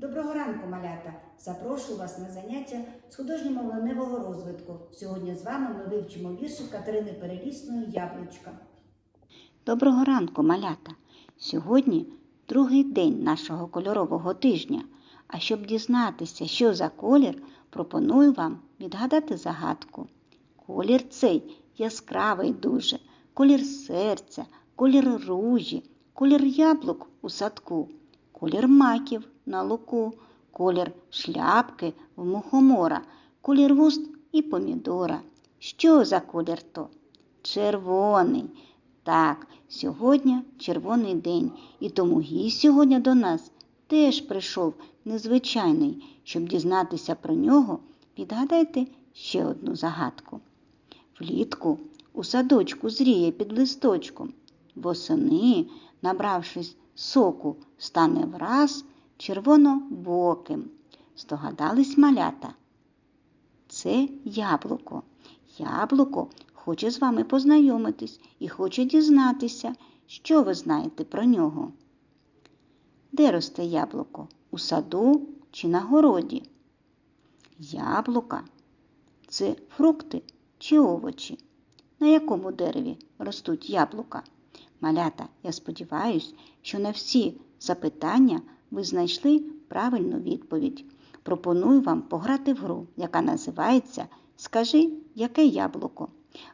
Доброго ранку, малята! Запрошую вас на заняття з художньо-мовленевого розвитку. Сьогодні з вами ми вивчимо віршик Катерини Перелісної Яблучка. Доброго ранку, малята! Сьогодні другий день нашого кольорового тижня. А щоб дізнатися, що за колір, пропоную вам відгадати загадку. Колір цей яскравий дуже, колір серця, колір ружі, колір яблук у садку, колір маків на луку, колір шляпки в мухомора, колір вуст і помідора. Що за колір то? Червоний. Так, сьогодні червоний день, і тому гість сьогодні до нас теж прийшов незвичайний. Щоб дізнатися про нього, підгадайте ще одну загадку. Влітку у садочку зріє під листочком, восени, набравшись соку, стане враз червонобоким. Здогадались малята? Це яблуко. Яблуко хоче з вами познайомитись і хоче дізнатися, що ви знаєте про нього. Де росте яблуко? У саду чи на городі? Яблука це фрукти чи овочі? На якому дереві ростуть яблука? Малята, я сподіваюся, що на всі запитання ви знайшли правильну відповідь. Пропоную вам пограти в гру, яка називається Скажи, яке яблуко.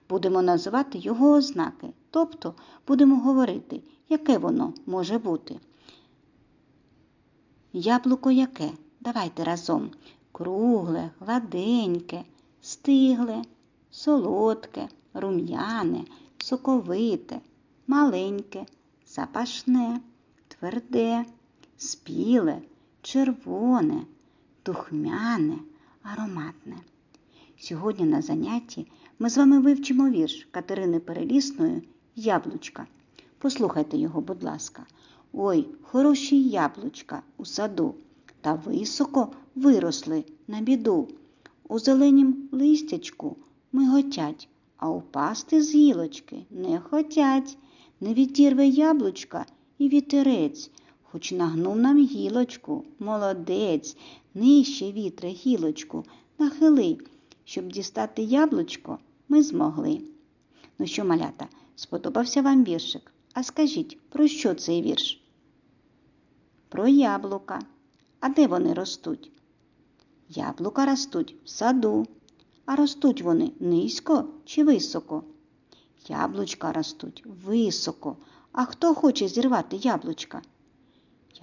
Будемо називати його ознаки, тобто будемо говорити, яке воно може бути. Яблуко яке? Давайте разом. Кругле, гладеньке, стигле, солодке, рум'яне, соковите, маленьке, запашне, тверде, спіле, червоне, духмяне, ароматне. Сьогодні на занятті ми з вами вивчимо вірш Катерини Перелісної Яблучка. Послухайте його, будь ласка. Ой, хороші яблучка у саду, та високо виросли на біду. У зеленім листячку миготять, а упасти з гілочки не хотять. Не відірве яблучка і вітерець, хоч нагнув нам гілочку, молодець, нижче вітре гілочку, нахили, щоб дістати яблучко, ми змогли. Ну що, малята, сподобався вам віршик? А скажіть, про що цей вірш? Про яблука. А де вони ростуть? Яблука ростуть в саду. А ростуть вони низько чи високо? Яблучка ростуть високо. А хто хоче зірвати яблучка?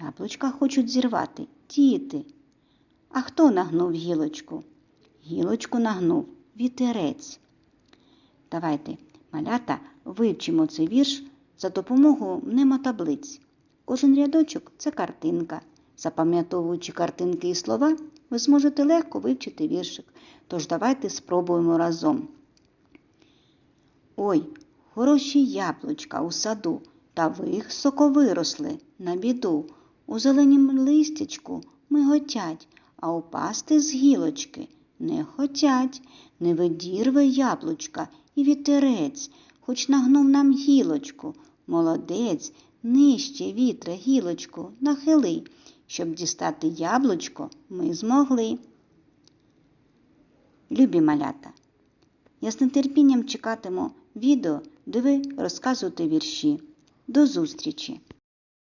Яблучка хочуть зірвати діти. А хто нагнув гілочку? Гілочку нагнув вітерець. Давайте, малята, вивчимо цей вірш за допомогою мнемотаблиць. Кожен рядочок це картинка. Запам'ятовуючи картинки і слова, ви зможете легко вивчити віршик. Тож давайте спробуємо разом. Ой, хороші яблучка у саду, та високо виросли на біду. У зеленім листячку миготять, а упасти з гілочки не хотять. Не видірве яблучка і вітерець, хоч нагнув нам гілочку. Молодець, нижче вітре гілочку нахили. Щоб дістати яблучко, ми змогли. Любі малята, я з нетерпінням чекатиму відео, де ви розказуєте вірші. До зустрічі!